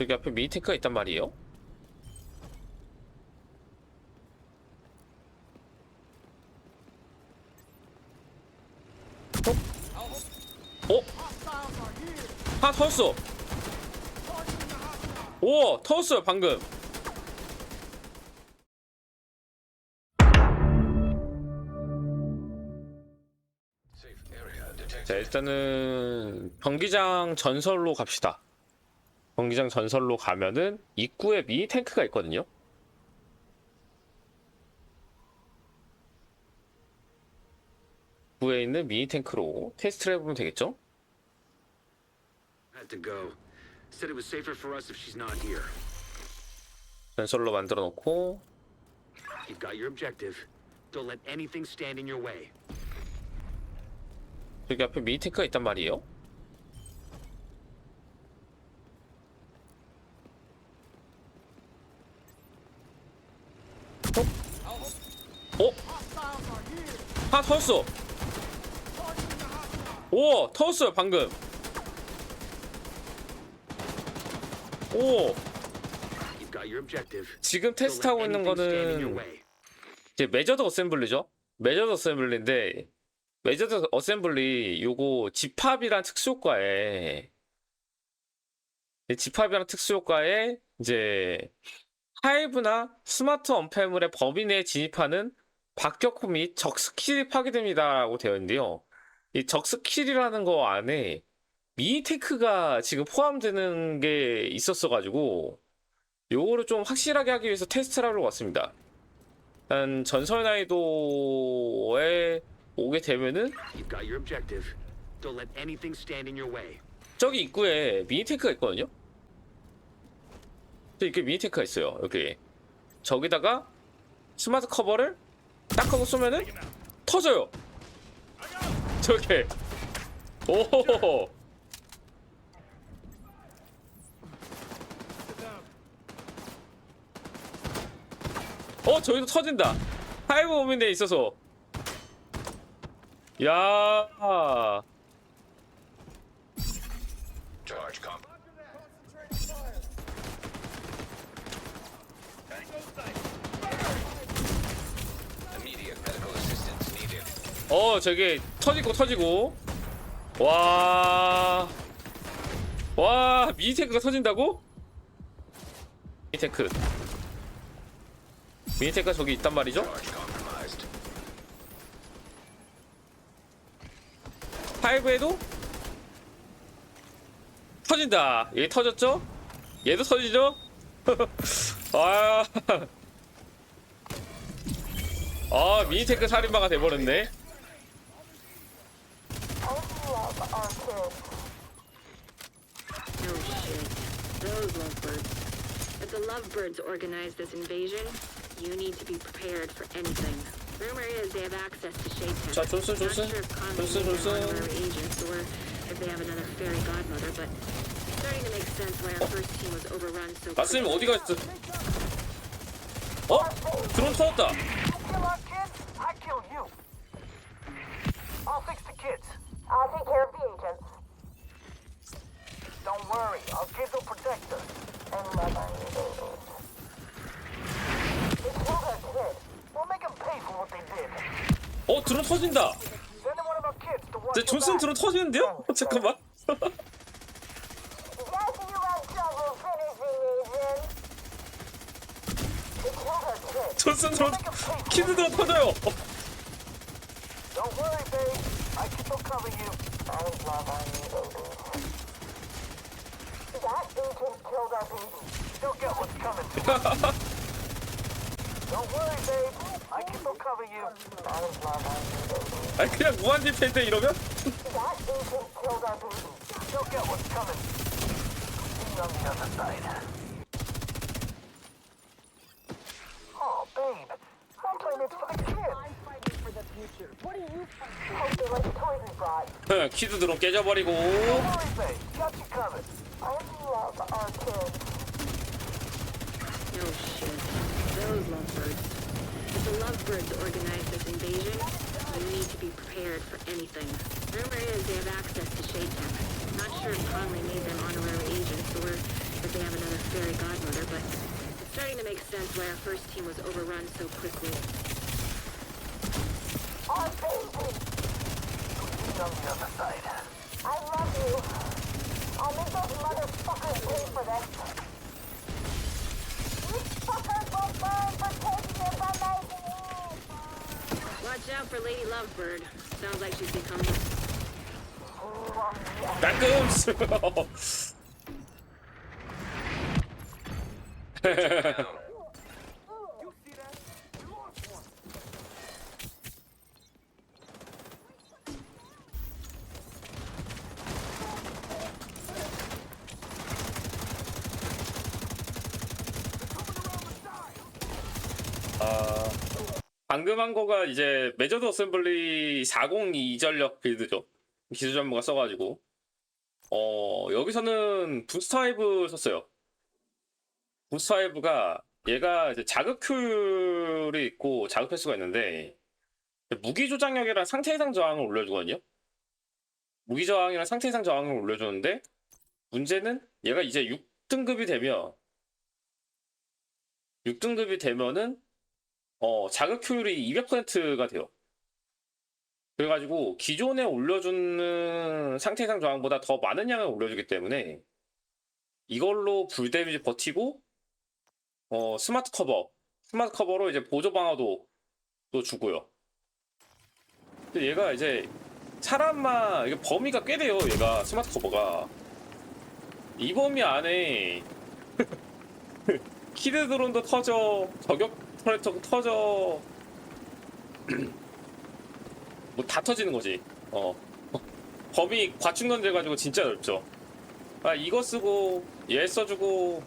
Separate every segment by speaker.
Speaker 1: 여기 앞에 미니 탱크가 있단 말이에요. 어? 어? 하나 터졌어. 오, 터졌어요 방금. 자 일단은 경기장 전설로 갑시다. 경기장 전설로 가면은 입구에 미니 탱크가 있거든요. 입구에 있는 미니 탱크로 테스트를 해보면 되겠죠? 전설로 만들어 놓고
Speaker 2: You've got your objective. Don't let anything stand in your way.
Speaker 1: 여기 앞에 미니 탱크가 있단 말이에요. 어? 어? 하나 터졌어. 오, 터졌어요 방금. 오. 지금 테스트하고 있는 거는. 이제 메저드 어셈블리죠. 메저드 어셈블리인데 메저드 어셈블리 요거 집합이란 특수 효과에 이 집합이란 특수 효과에 이제 하이브나 스마트 언패물의 범위 내에 진입하는 박격포 및 적스킬이 파괴됩니다라고 되어 있는데요. 이 적스킬이라는 거 안에 미니 테크가 지금 포함되는 게 있었어 가지고 요거를 좀 확실하게 하기 위해서 테스트를 하러 왔습니다. 일단 전설 나이도에 오게 되면은. 저기 입구에 미니 탱크가 있거든요. 저 이렇게 미니 탱크가 있어요. 여기 저기다가 스마트 커버를 딱 하고 쏘면은 터져요. 저렇게 오 어 저기도 터진다. 하이브 오민에 있어서 야 어 저게 터지고 터지고 와. 와 미니 탱크가 터진다고? 미니 탱크 미니 탱크가 저기 있단 말이죠? 파이브에도 터진다 얘 터졌죠? 얘도 터지죠? 아, 아 미니 탱크 살인마가 돼버렸네
Speaker 3: No shit. Those lovebirds. If the lovebirds organize this invasion, you need to be prepared for anything. Rumor is they have access to Shade Tech.
Speaker 1: 자, 존슨,
Speaker 3: Not
Speaker 1: 존슨.
Speaker 3: sure if Conway
Speaker 1: 존슨,
Speaker 3: needs their
Speaker 1: 존슨.
Speaker 3: honorary agents or if they have another fairy godmother, but it's starting to make sense why our first team was overrun so
Speaker 1: 나스님
Speaker 3: quickly.
Speaker 1: 어디가 있어 어? 드론 터졌다
Speaker 4: kill our kids, I kill you. I'll fix the kids.
Speaker 5: I'll take care of the agents.
Speaker 4: Don't worry, our kids will protect us.
Speaker 5: And babies. They killed our kid.
Speaker 4: We'll make them pay for what they did.
Speaker 1: 어 드론 터진다
Speaker 4: Send one of our kids to watch
Speaker 1: 제 존슨. 드론 터지는데요? 어, 잠깐만
Speaker 5: Yes, you have trouble finishing, agent. They killed our kid.
Speaker 1: 존슨 드론 키드 드론 터져요
Speaker 4: Don't worry, babe. I can still cover you.
Speaker 5: And love on you, babies. That baby.
Speaker 4: Get what's coming. Don't worry, babe. I can you.
Speaker 1: 아니 그냥 무한 디펜데 이러면?
Speaker 5: That agent killed our baby.
Speaker 4: Still get what's coming. See you on the other side. Oh, babe. I'm playing it for the kids.
Speaker 5: Hope they like the toys we brought.
Speaker 1: 키드 드론 깨져버리고
Speaker 4: Don't worry, babe.
Speaker 3: No shit. Those lovebirds. If the lovebirds organize this invasion, you need to be prepared for anything. Rumor is they have access to Shade Tech. Not sure if Conley made them honorary agents or if they have another fairy godmother, but it's starting to make sense why our first team was overrun so quickly.
Speaker 5: Our baby!
Speaker 4: On the other side.
Speaker 5: I love you. I'll make those motherfuckers pay for this.
Speaker 3: Watch out for Lady Lovebird. Sounds like she's become
Speaker 1: 깔끔스
Speaker 6: Down.
Speaker 4: You see that? You lost one.
Speaker 1: 아, 방금 한 거가 이제 메저드 어셈블리 402 전력 빌드죠. 기술 전문가 써가지고. 어, 여기서는 부스타이브 썼어요. 부스타이브가 얘가 이제 자극률이 있고 자극 횟수가 있는데 무기 조작력이랑 상태 이상 저항을 올려주거든요. 무기 저항이랑 상태 이상 저항을 올려주는데 문제는 얘가 이제 6등급이 되면 6등급이 되면은 어, 자극효율이 200%가 돼요. 그래가지고 기존에 올려주는 상태 이상 저항보다 더 많은 양을 올려주기 때문에 이걸로 불 데미지 버티고 어, 스마트 커버, 스마트 커버로 이제 보조 방어도 또 주고요. 근데 얘가 이제 사람만 이게 범위가 꽤 돼요. 얘가 스마트 커버가 이 범위 안에 키드 드론도 터져, 저격 터렛도 터져. 뭐 다 터지는 거지. 어. 범위 과충전 돼가지고 진짜 넓죠. 아 이거 쓰고 얘 써주고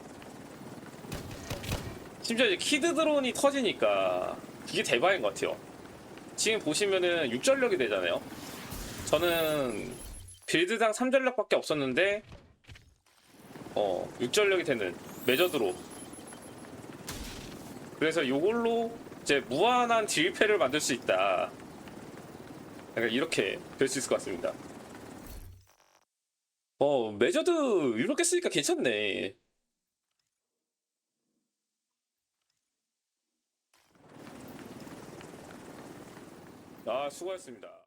Speaker 1: 심지어 이제 키드 드론이 터지니까 이게 대박인 것 같아요. 지금 보시면은 6전력이 되잖아요. 저는 빌드당 3전력밖에 없었는데 어 6전력이 되는 메저드로 그래서 이걸로 이제 무한한 딜패를 만들 수 있다. 이렇게 될 수 있을 것 같습니다. 어, 메저드 이렇게 쓰니까 괜찮네. 아, 수고하셨습니다.